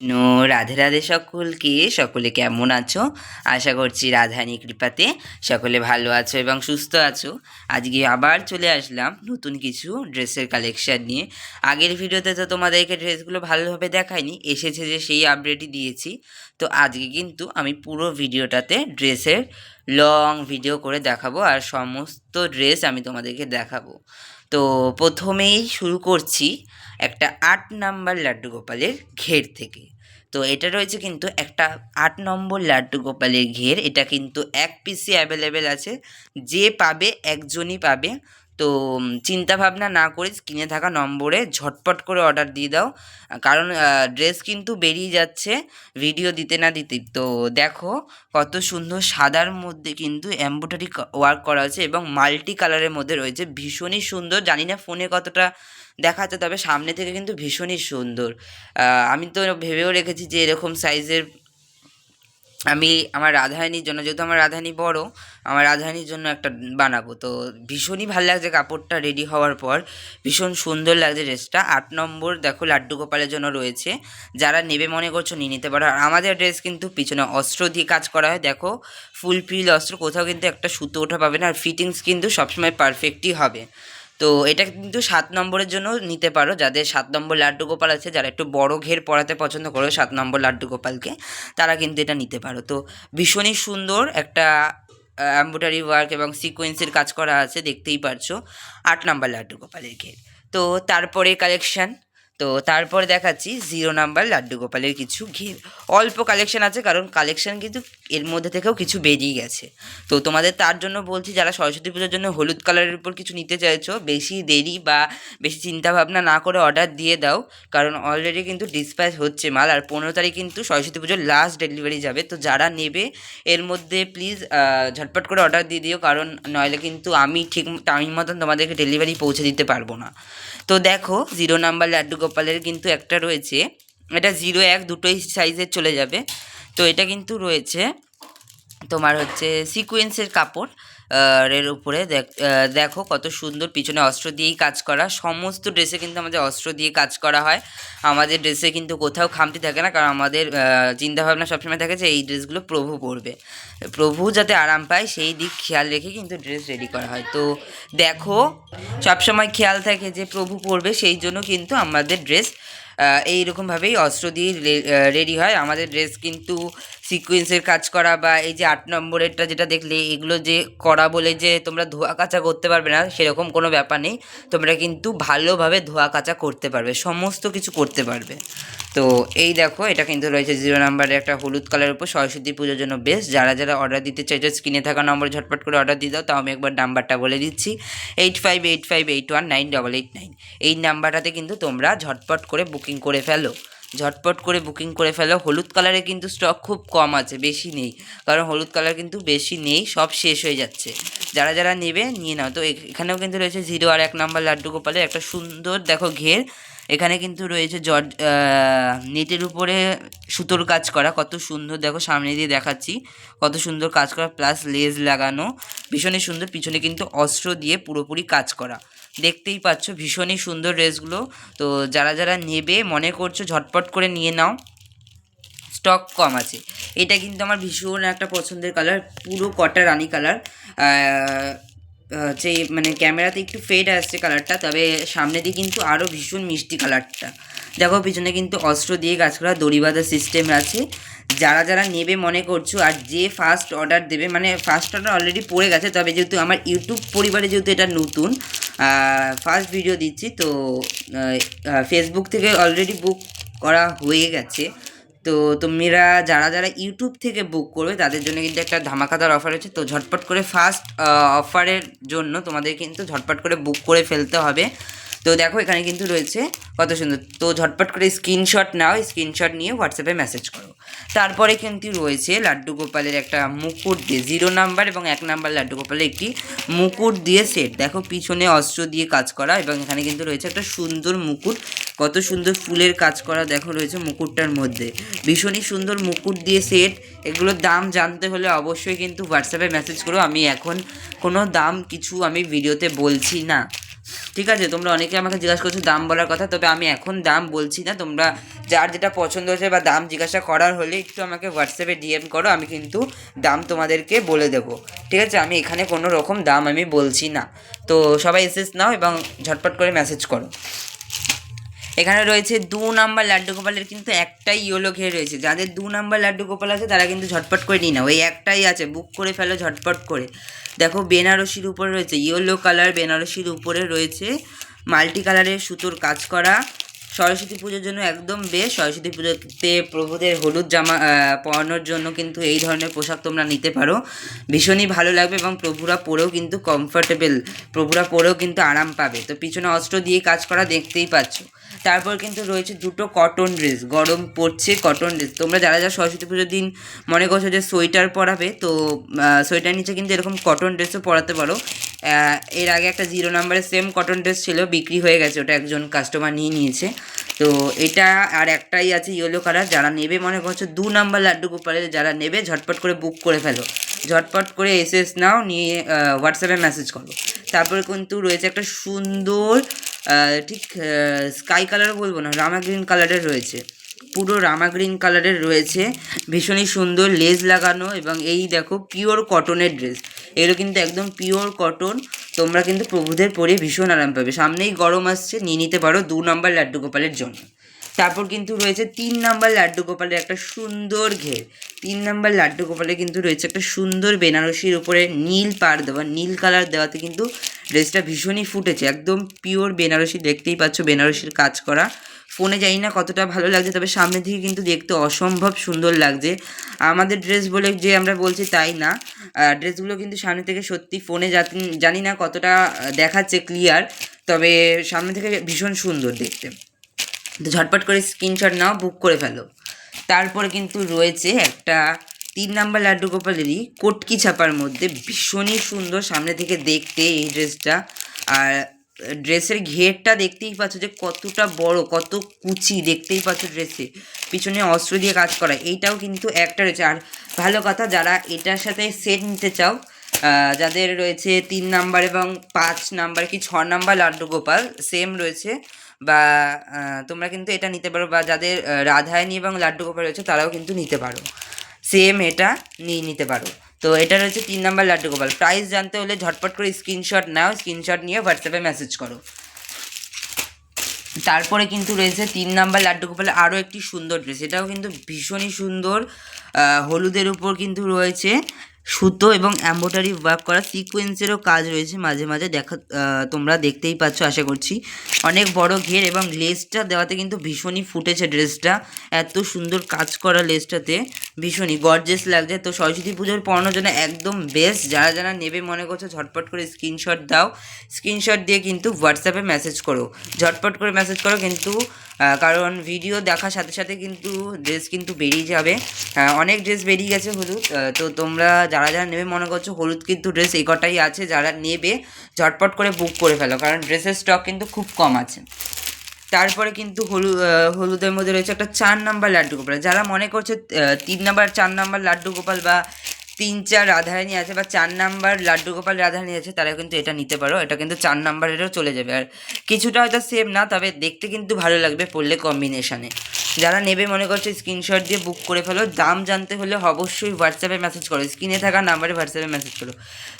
No Radhe Radhe সকলকে, সকলে কেমন আছো? আশা করছি রাধানি কৃপাতে সকলে ভালো আছো এবং সুস্থ আছো। আজকে আবার চলে আসলাম নতুন কিছু ড্রেসের কালেকশান নিয়ে। আগের ভিডিওতে তো তোমাদেরকে ড্রেসগুলো ভালোভাবে দেখাইনি, এসেছে যে সেই আপডেটই দিয়েছি। তো আজকে কিন্তু আমি পুরো ভিডিওটাতে ড্রেসের লং ভিডিও করে দেখাবো আর সমস্ত ড্রেস আমি তোমাদেরকে দেখাবো। তো প্রথমেই শুরু করছি একটা আট নাম্বার লাড্ডু গোপালের ঘের থেকে। তো এটা রয়েছে কিন্তু একটা আট নম্বর লাড্ডু গোপালের ঘের। এটা কিন্তু এক পিসি অ্যাভেলেবেল আছে। যে পাবে, একজনই পাবে। তো চিন্তা ভাবনা না করে স্ক্রিনে থাকা নম্বরে ঝটপট করে অর্ডার দিয়ে দাও। কারণ ড্রেস কিন্তু বেরিয়ে যাচ্ছে, ভিডিও দিতে না দিতে তো দেখো, কত সুন্দর সাদার মধ্যে কিন্তু এম্ব্রয়ডারি ওয়ার্ক করা আছে এবং মাল্টি কালারের মধ্যে রয়েছে। ভীষণই সুন্দর। জানি না ফোনে কতটা দেখাচ্ছে, তবে সামনে থেকে কিন্তু ভীষণই সুন্দর। আমি তো ভেবেও রেখেছি যে এরকম সাইজের আমি আমার রাধারানীর জন্য, যেহেতু আমার রাধারানী বড়, আমার রাধারানীর জন্য একটা বানাবো। তো ভীষণই ভালো লাগছে কাপড়টা রেডি হওয়ার পর। ভীষণ সুন্দর লাগছে ড্রেসটা। আট নম্বর দেখো লাড্ডু গোপালের জন্য রয়েছে। যারা নেবে মনে করছ নিয়ে নিতে পারো। আর আমাদের ড্রেস কিন্তু পিছনে অস্ত্র দিয়ে কাজ করা হয়। দেখো ফুল ফিল অস্ত্র, কোথাও কিন্তু একটা সুতো ওঠা পাবে না। আর ফিটিংস কিন্তু সবসময় পারফেক্টই হবে। তো এটা কিন্তু সাত নম্বরের জন্য নিতে পারো। যাদের সাত নম্বর লাড্ডু গোপাল আছে, যারা একটু বড় ঘের পড়াতে পছন্দ করো সাত নম্বর লাড্ডু গোপালকে, তারা কিন্তু এটা নিতে পারো। তো ভীষণই সুন্দর একটা অ্যাম্বোটারি ওয়ার্ক এবং সিকোয়েন্সের কাজ করা আছে, দেখতেই পারছ। আট নাম্বার লাড্ডু গোপালের ঘের। তো তারপরে কালেকশন তো তারপরে দেখাচ্ছি জিরো নাম্বার লাড্ডু গোপালের কিছু ঘের। অল্প কালেকশন আছে, কারণ কালেকশন কিন্তু এর মধ্যে থেকেও কিছু বেরিয়ে গেছে। তো তোমাদের তার জন্য বলছি, যারা সরস্বতী পুজোর জন্য হলুদ কালারের উপর কিছু নিতে চাইছো, বেশি দেরি বা বেশি চিন্তা ভাবনা না করে অর্ডার দিয়ে দাও, কারণ অলরেডি কিন্তু ডিসপ্যাচ হচ্ছে মাল। আর পনেরো তারিখ কিন্তু সরস্বতী পুজোর লাস্ট ডেলিভারি যাবে। তো যারা নেবে, এর মধ্যে প্লিজ ঝটপট করে অর্ডার দিয়ে দিও, কারণ নইলে কিন্তু আমি ঠিক টাইম মতন তোমাদেরকে ডেলিভারি পৌঁছে দিতে পারব না। তো দেখো জিরো নাম্বার লাড্ডু গোপালের কিন্তু একটা রয়েছে। এটা জিরো এক, দুটোই সাইজের চলে যাবে। তো এটা কিন্তু রয়েছে। তোমার হচ্ছে সিকোয়েন্সের কাপড় এর উপরে দেখ- কত সুন্দর পিছনে অস্ত্র দিয়েই কাজ করা। সমস্ত ড্রেসে কিন্তু আমাদের অস্ত্র দিয়ে কাজ করা হয়। আমাদের ড্রেসে কিন্তু কোথাও খামতি থাকে না, কারণ আমাদের চিন্তাভাবনা সবসময় থাকে যে এই ড্রেসগুলো প্রভু পরবে। প্রভু যাতে আরাম পায়, সেই দিক খেয়াল রেখে কিন্তু ড্রেস রেডি করা হয়। তো দেখো, সবসময় খেয়াল থাকে যে প্রভু পরবে, সেই জন্য কিন্তু আমাদের ড্রেস এইরকমভাবেই অস্ত্র দিয়ে রেডি হয়। আমাদের ড্রেস কিন্তু সিকোয়েন্সের কাজ করা বা এই যে আট নম্বরেরটা যেটা দেখলে, এগুলো যে করা বলে যে তোমরা ধোয়া কাচা করতে পারবে না, সেরকম কোনো ব্যাপার নেই। তোমরা কিন্তু ভালোভাবে ধোয়া কাচা করতে পারবে, সমস্ত কিছু করতে পারবে। তো এই দেখো, এটা কিন্তু রয়েছে জিরো নাম্বারে একটা হলুদ কালার উপর সরস্বতী পুজোর জন্য বেস্ট যারা যারা অর্ডার দিতে চাইছো স্ক্রিনে থাকা নম্বর ঝটপট করে অর্ডার দিয়ে দাও, তাও আমি একবার নাম্বারটা বলে দিচ্ছি। Eight five eight five eight one nine double eight nine এই নাম্বারটাতে কিন্তু তোমরা ঝটপট করে বুকিং করে ফেলো। ঝটপট করে বুকিং করে ফেলো। হলুদ কালারে কিন্তু স্টক খুব কম আছে, বেশি নেই। কারণ হলুদ কালার কিন্তু বেশি নেই, সব শেষ হয়ে যাচ্ছে। যারা যারা নেবে, নিয়ে নাও। তো এখানেও কিন্তু রয়েছে জিরো আর এক নাম্বার লাড্ডু গোপালের একটা সুন্দর, দেখো ঘের। এখানে কিন্তু রয়েছে জর্জ নেটের উপরে সুতোর কাজ করা। কত সুন্দর, দেখো সামনে দিয়ে দেখাচ্ছি। কত সুন্দর কাজ করা প্লাস লেজ লাগানো। ভীষণই সুন্দর, পিছনে কিন্তু অস্ত্র দিয়ে পুরোপুরি কাজ করা। দেখতেই পাচ্ছ, ভীষণই সুন্দর ড্রেসগুলো। তো যারা যারা নেবে, মনে করছ, ঝটপট করে নিয়ে নাও। স্টক কম আছে। এটা কিন্তু আমার ভীষণ একটা পছন্দের কালার, পুরো কটা রানি কালার। হচ্ছে মানে ক্যামেরাতে একটু ফেড আসছে কালারটা, তবে সামনে দিয়ে কিন্তু আরও ভীষণ মিষ্টি কালারটা। দেখো, পিছনে কিন্তু অস্ত্র দিয়ে কাজ করা দড়ি বাঁধার সিস্টেম আছে। যারা যারা নেবে মনে করছ, আর যে ফার্স্ট অর্ডার দেবে মানে ফার্স্ট অর্ডার অলরেডি পড়ে গেছে, তবে যেহেতু আমার ইউটিউব পরিবারে যেহেতু এটা নতুন ফার্স্ট ভিডিও দিচ্ছি, তো ফেসবুক থেকে অলরেডি বুক করা হয়ে গেছে। তো তোমরা যারা যারা ইউটিউব থেকে বুক করবে, তাদের জন্য কিন্তু একটা ধামাকাদার অফার আছে তো ঝটপট করে ফার্স্ট অফারের জন্য তোমাদের কিন্তু ঝটপট করে বুক করে ফেলতে হবে। তো দেখো, এখানে কিন্তু রয়েছে কত সুন্দর। তো ঝটপট করে স্ক্রিনশট নাও স্ক্রিনশট নিয়ে হোয়াটসঅ্যাপে মেসেজ করো। তারপরে কিন্তু রয়েছে লাড্ডু গোপালের একটা মুকুট দিয়ে জিরো নাম্বার এবং এক নাম্বার লাড্ডু গোপালের একটি মুকুট দিয়ে সেট দেখো, পিছনে অস্ত্র দিয়ে কাজ করা এবং এখানে কিন্তু রয়েছে একটা সুন্দর মুকুট। কত সুন্দর ফুলের কাজ করা দেখো রয়েছে মুকুটটার মধ্যে। ভীষণই সুন্দর মুকুট দিয়ে সেট এগুলোর দাম জানতে হলে অবশ্যই কিন্তু হোয়াটসঅ্যাপে মেসেজ করো। আমি এখন কোনো দাম কিছু আমি ভিডিওতে বলছি না। ঠিক আছে, তোমরা অনেকে আমাকে জিজ্ঞাসা করছ দাম বলার কথা, তবে আমি এখন দাম বলছি না, তোমরা যার যেটা পছন্দ হয়েছে বা দাম জিজ্ঞাসা করার হলে একটু আমাকে হোয়াটসঅ্যাপে ডিএম করো, আমি কিন্তু দাম তোমাদেরকে বলে দেবো। ঠিক আছে, আমি এখানে কোনো রকম দাম আমি বলছি না। তো সবাই এসএস নাও এবং ঝটপট করে মেসেজ করো। এখানে রয়েছে দু নাম্বার লাড্ডু গোপালের কিন্তু একটাই ইয়েলো ঘের রয়েছে। যাদের দু নাম্বার লাড্ডু গোপাল আছে, তারা কিন্তু ঝটপট করে নিয়ে নাও। ওই একটাই আছে, বুক করে ফেলো ঝটপট করে। দেখো, বেনারসির উপরে রয়েছে ইয়েলো কালার, বেনারসির উপরে রয়েছে মাল্টি কালারের সুতোর কাজ করা। সরস্বতী পুজোর জন্য একদম বেশ। সরস্বতী পুজোতে প্রভুদের হলুদ জামা পরানোর জন্য কিন্তু এই ধরনের পোশাক তোমরা নিতে পারো। ভীষণই ভালো লাগবে এবং প্রভুরা পরেও কিন্তু কমফর্টেবল প্রভুরা পরেও কিন্তু আরাম পাবে। তো পিছনে অস্ত্র দিয়ে কাজ করা দেখতেই পাচ্ছ। তারপর কিন্তু রয়েছে দুটো কটন ড্রেস গরম পড়ছে কটন ড্রেস তোমরা যারা যারা সরস্বতী পুজোর দিন মনে করছ যে সোয়েটার পরাবে, তো সোয়েটার নিচে কিন্তু এরকম কটন ড্রেসও পরাতে পারো। এর আগে একটা জিরো নাম্বারের সেম কটন ড্রেস ছিল, বিক্রি হয়ে গেছে, ওটা একজন কাস্টমার নিয়ে নিয়েছে। তো, এটা আর একটাই আছে ইয়েলো কালার যারা নেবে মনে করছ দু নাম্বার লাড্ডু গোপালের, যারা নেবে ঝটপট করে বুক করে ফেলো। ঝটপট করে এসএস নাও, নিয়ে হোয়াটসঅ্যাপে মেসেজ করো। তারপরে কিন্তু রয়েছে একটা সুন্দর ঠিক স্কাই কালার বলব না রামা গ্রিন কালারের রয়েছে। পুরো রামা গ্রিন কালারের রয়েছে, ভীষণই সুন্দর লেজ লাগানো এবং এই দেখো পিওর কটনের ড্রেস এগুলো কিন্তু একদম পিওর কটন তোমরা কিন্তু প্রভুদের পরে ভীষণ আরাম পাবে। সামনেই গরম আসছে, নিয়ে নিতে পারো দু নম্বর লাড্ডু গোপালের জন্য। তারপর কিন্তু রয়েছে তিন নাম্বার লাড্ডু গোপালের একটা সুন্দর ঘের। তিন নাম্বার লাড্ডু গোপালে কিন্তু রয়েছে একটা সুন্দর বেনারসির উপরে নীল পাড় দেওয়া, নীল কালার দেওয়াতে কিন্তু ড্রেসটা ভীষণই ফুটেছে, একদম পিওর বেনারসি, দেখতেই পাচ্ছ বেনারসির কাজ করা। ফোনে জানি না কতটা ভালো লাগছে, তবে সামনে থেকে কিন্তু দেখতে অসম্ভব সুন্দর লাগছে। আমাদের ড্রেস বলে যে আমরা বলছি তাই না। ড্রেসগুলো কিন্তু সামনে থেকে সত্যি ফোনে জানি না কতটা দেখাচ্ছে ক্লিয়ার তবে সামনে থেকে ভীষণ সুন্দর দেখতে। তো ঝটপট করে স্ক্রিনশট নাও বুক করে ফেলো। তারপরে কিন্তু রয়েছে একটা তিন নাম্বার লাড্ডু গোপালেরই কটকি ছাপার মধ্যে ভীষণই সুন্দর সামনে থেকে দেখতে এই ড্রেসটা। আর ড্রেসের ঘেরটা দেখতেই পাচ্ছ যে কতটা বড় কত কুচি দেখতেই পাচ্ছ ড্রেসে। পিছনে অস্ত্র দিয়ে কাজ করা এইটাও কিন্তু একটা রয়েছে। আর ভালো কথা যারা এটার সাথে সেট নিতে চাও যাদের রয়েছে তিন নাম্বার এবং পাঁচ নাম্বার কি ছ নাম্বার লাড্ডু গোপাল সেম রয়েছে। বা তোমরা কিন্তু এটা নিতে পারো। বা যাদের আহ, রাধায়ণী এবং লাড্ডু গোপাল রয়েছে তারাও কিন্তু নিতে পারো। সেম এটা নিয়ে নিতে পারো। তো এটা রয়েছে তিন নাম্বার লাড্ডু গোপাল। প্রাইস জানতে হলে ঝটপট করে স্ক্রিনশট নাও স্ক্রিনশট নিয়ে হোয়াটসঅ্যাপে মেসেজ করো। তারপরে কিন্তু রয়েছে তিন নাম্বার লাড্ডু গোপালের আরও একটি সুন্দর ড্রেস এটাও কিন্তু ভীষণই সুন্দর। হলুদের উপর কিন্তু রয়েছে সুতো এবং এম্ব্রয়ডারি ওয়ার্ক করা সিকোয়েন্সেরও কাজ রয়েছে মাঝে মাঝে। দেখা তোমরা দেখতেই পাচ্ছ, আশা করছি। অনেক বড় ঘের এবং লেসটা দেওয়াতে কিন্তু ভীষণই ফুটেছে ড্রেসটা এত সুন্দর কাজ করা লেসটাতে ভীষণই গর্জেস লাগছে। তো সরস্বতী পুজোর পড়ানোর জন্য একদম বেস্ট যারা যারা নেবে মনে করছ, ঝটপট করে স্ক্রিনশট দাও। স্ক্রিনশট দিয়ে কিন্তু হোয়াটসঅ্যাপে মেসেজ করো। ঝটপট করে মেসেজ করো কিন্তু কারণ ভিডিও দেখার সাথে সাথে কিন্তু ড্রেস কিন্তু বেরিয়ে যাবে। অনেক ড্রেস বেরিয়ে গেছে হলুদ। তো তোমরা যারা যারা নেবে মনে করছ, হলুদ কিন্তু ড্রেস এই কটাই আছে। যারা নেবে, ঝটপট করে বুক করে ফেলো। কারণ ড্রেসের স্টক কিন্তু খুব কম আছে। তারপরে কিন্তু হলু হলুদের মধ্যে রয়েছে একটা চার নাম্বার লাড্ডু গোপাল। যারা মনে করছে তিন নাম্বার, চার নাম্বার লাড্ডু গোপাল বা তিন চার রাধারানী আছে বা চার নাম্বার লাড্ডু গোপাল রাধারানী আছে তারা কিন্তু এটা নিতে পারো। এটা কিন্তু চার নাম্বারেরও চলে যাবে। আর কিছুটা হয়তো সেম না, তবে দেখতে কিন্তু ভালো লাগবে পড়লে কম্বিনেশানে যারা নেবে, মনে করছে স্ক্রিনশট দিয়ে বুক করে ফেলো। দাম জানতে হলে অবশ্যই হোয়াটসঅ্যাপে মেসেজ করো। স্ক্রিনে থাকা নাম্বারে হোয়াটসঅ্যাপে মেসেজ করো।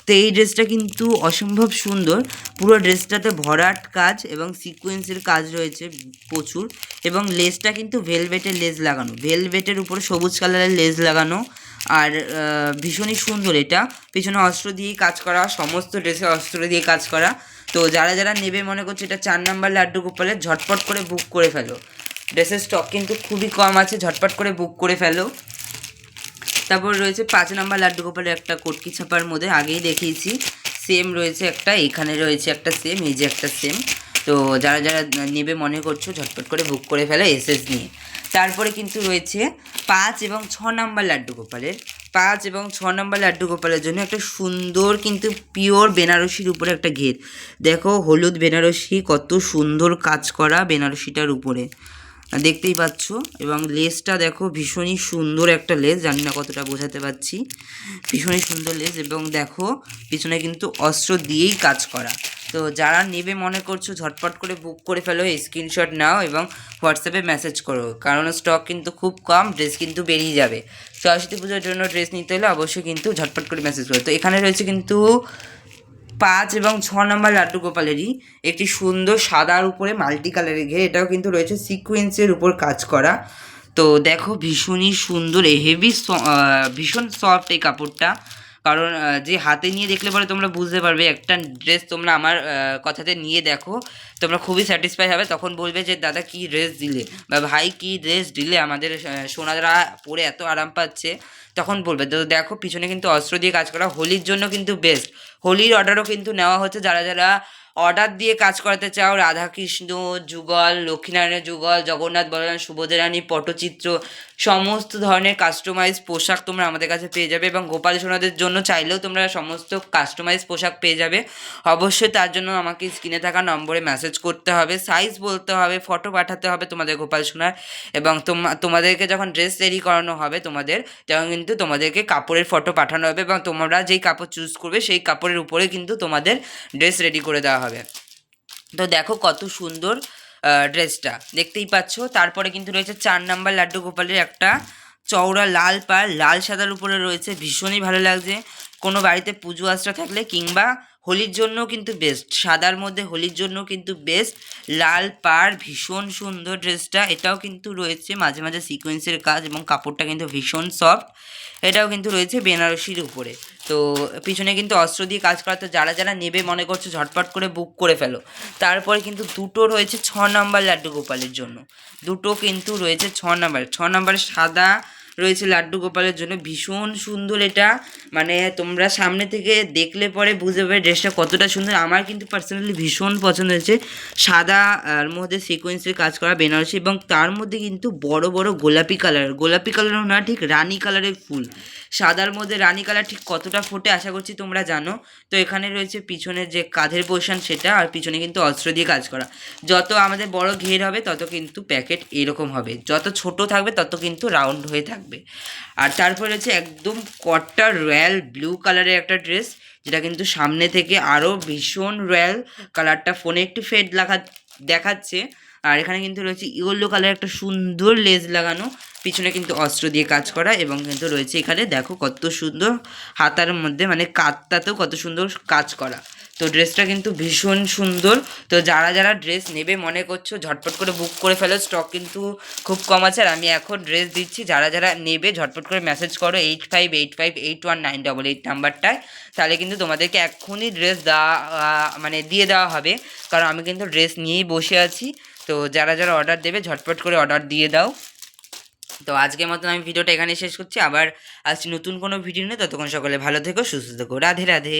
তো এই ড্রেসটা কিন্তু অসম্ভব সুন্দর। পুরো ড্রেসটাতে ভরাট কাজ এবং সিকোয়েন্সের কাজ রয়েছে প্রচুর। এবং লেসটা কিন্তু ভেলভেটের লেস লাগানো। ভেলভেটের উপর সবুজ কালারের লেস লাগানো। আর ভীষণই সুন্দর এটা। পিছনে অস্ত্র দিয়েই কাজ করা, সমস্ত ড্রেসে অস্ত্র দিয়ে কাজ করা। তো যারা যারা নেবে, মনে করছে এটা চার নাম্বার লাড্ডু গোপালের, ঝটপট করে বুক করে ফেলো। ড্রেসের স্টক কিন্তু খুবই কম আছে, ঝটপট করে বুক করে ফেলো। তারপর রয়েছে পাঁচ নাম্বার লাড্ডু গোপালের একটা কটকি ছাপার মধ্যে, আগেই দেখিয়েছি। সেম রয়েছে একটা, এখানে রয়েছে একটা সেম এই যে একটা সেম তো যারা যারা নেবে মনে করছ, ঝটপট করে বুক করে ফেলো এসএস নিয়ে। তারপরে কিন্তু রয়েছে পাঁচ এবং ছ নাম্বার লাড্ডু গোপালের। পাঁচ এবং ছ নাম্বার লাড্ডু গোপালের জন্য একটা সুন্দর কিন্তু পিওর বেনারসির উপরে একটা ঘের। দেখো হলুদ বেনারসি, কত সুন্দর কাজ করা বেনারসিটার উপরে। দেখতেই পাচ্ছ, এবং লেসটা দেখো ভীষণই সুন্দর একটা লেস, জানি না কতটা বোঝাতে পারছি। ভীষণই সুন্দর লেস, এবং দেখো পিছনে কিন্তু অস্ত্র দিয়েই কাজ করা। তো যারা নেবে মনে করছ, ঝটপট করে বুক করে ফেলো স্ক্রিনশট নাও এবং হোয়াটসঅ্যাপে মেসেজ করো। কারণ স্টক কিন্তু খুব কম ড্রেস কিন্তু বেরিয়ে যাবে। সরস্বতী পুজোর জন্য ড্রেস নিতে হলে অবশ্যই কিন্তু ঝটপট করে মেসেজ করো। তো এখানে রয়েছে কিন্তু পাঁচ এবং ছ নম্বর লাড্ডু গোপালেরই একটি সুন্দর সাদার উপরে মাল্টি কালারের ঘের। এটাও কিন্তু রয়েছে সিকোয়েন্সের উপর কাজ করা। তো দেখো ভীষণই সুন্দর হেভি ভীষণ সফট এই কাপড়টা। কারণ যে হাতে নিয়ে দেখলে পরে তোমরা বুঝতে পারবে, একটা ড্রেস তোমরা আমার কথাতে নিয়ে দেখো, তোমরা খুবই স্যাটিসফাই হবে, তখন বলবে যে, দাদা, কি ড্রেস দিলে? বা, ভাই, কি ড্রেস দিলে আমাদের সোনারা পরে এত আরাম পাচ্ছে? তখন বলবে, তো দেখো, পিছনে কিন্তু অস্ত্র দিয়ে কাজ করা, হোলির জন্য কিন্তু বেস্ট হোলির অর্ডারও কিন্তু নেওয়া হচ্ছে, যারা যারা অর্ডার দিয়ে কাজ করাতে চাও, রাধাকৃষ্ণ, যুগল, লক্ষ্মীনারায়ণের যুগল, জগন্নাথ, বলরাম সুভদ্রানী পটচিত্র, সমস্ত ধরনের কাস্টমাইজ পোশাক তোমরা আমাদের কাছে পেয়ে যাবে এবং গোপাল সোনাদের জন্য চাইলেও তোমরা সমস্ত কাস্টমাইজ পোশাক পেয়ে যাবে। অবশ্যই তার জন্য আমাকে স্ক্রিনে থাকা নম্বরে মেসেজ করতে হবে সাইজ বলতে হবে ফটো পাঠাতে হবে তোমাদের গোপাল সোনার এবং তোমা, তোমাদেরকে যখন ড্রেস রেডি করানো হবে তোমাদের, তখন কিন্তু তোমাদেরকে কাপড়ের ফটো পাঠানো হবে এবং তোমরা যেই কাপড় চুজ করবে সেই কাপড়ের উপরে কিন্তু তোমাদের ড্রেস রেডি করে দেওয়া হবে। তো দেখো কত সুন্দর ড্রেসটা। দেখতেই পাচ্ছ, তারপরে কিন্তু রয়েছে চার নাম্বার লাড্ডু গোপালের একটা চওড়া লাল পাড়। লাল সাদার উপরে রয়েছে, ভীষণই ভালো লাগছে। কোনো বাড়িতে পুজো আশ্রা থাকলে কিংবা হোলির জন্য কিন্তু বেস্ট সাদার মধ্যে হোলির জন্য কিন্তু বেস্ট লাল, পাড়, ভীষণ সুন্দর ড্রেসটা এটাও কিন্তু রয়েছে মাঝে মাঝে সিকোয়েন্সের কাজ এবং কাপড়টা কিন্তু ভীষণ সফট এটাও কিন্তু রয়েছে বেনারসির উপরে। তো পিছনে কিন্তু অস্ত্র দিয়ে কাজ করা। তো যারা যারা নেবে, মনে করছ ঝটপট করে বুক করে ফেলো। তারপরে কিন্তু দুটো রয়েছে ছ নম্বর লাড্ডু গোপালের জন্য। দুটো কিন্তু রয়েছে ছ নম্বর ছ নম্বর সাদা রয়েছে লাড্ডু গোপালের জন্য। ভীষণ সুন্দর এটা। মানে তোমরা সামনে থেকে দেখলে পরে বুঝতে পারবে ড্রেসটা কতটা সুন্দর। আমার কিন্তু পার্সোনালি ভীষণ পছন্দ হয়েছে। সাদা আর মধ্যে সিকোয়েন্সের কাজ করা বেনারসি এবং তার মধ্যে কিন্তু বড় বড় গোলাপি কালার গোলাপি কালারও না, ঠিক রানী কালারের ফুল। সাদার মধ্যে রানী কালার ঠিক কতটা ফোটে আশা করছি তোমরা জানো। তো এখানে রয়েছে পিছনের যে কাঁধের পোর্শন সেটা আর পিছনে কিন্তু অস্ত্র দিয়ে কাজ করা। যত আমাদের বড় ঘের হবে, তত কিন্তু প্যাকেট এরকম হবে। যত ছোট থাকবে, তত কিন্তু রাউন্ড হয়ে থাকবে। আর তারপরে হচ্ছে একদম কট্টা রয়্যাল ব্লু কালারের একটা ড্রেস, যেটা কিন্তু সামনে থেকে আরও ভীষণ রয়্যাল কালারটা ফোনে একটু ফেড লাগা, দেখাচ্ছে। আর এখানে কিন্তু রয়েছে ইয়েলো কালার একটা সুন্দর লেজ লাগানো, পিছনে কিন্তু অস্ত্র দিয়ে কাজ করা এবং কিন্তু রয়েছে এখানে দেখো কত সুন্দর হাতার মধ্যে মানে কাতটাতেও কত সুন্দর কাজ করা। তো ড্রেসটা কিন্তু ভীষণ সুন্দর। তো যারা যারা ড্রেস নেবে মনে করছ, ঝটপট করে বুক করে ফেলো। স্টক কিন্তু খুব কম আছে। আর আমি এখন ড্রেস দিচ্ছি, যারা যারা নেবে, ঝটপট করে মেসেজ করো eight five eight five eight one nine double eight নাম্বারটায়। তাহলে কিন্তু তোমাদেরকে এক্ষুনি ড্রেস দেওয়া মানে দিয়ে দেওয়া হবে। কারণ আমি কিন্তু ড্রেস নিয়েই বসে আছি। তো যারা যারা অর্ডার দেবে, ঝটপট করে অর্ডার দিয়ে দাও। তো আজকের মতন আমি ভিডিওটা এখানে শেষ করছি। আবার আসছি নতুন কোনো ভিডিও নিয়ে। ততক্ষণ সকলে ভালো থেকো, সুস্থ থেকো। রাধে রাধে।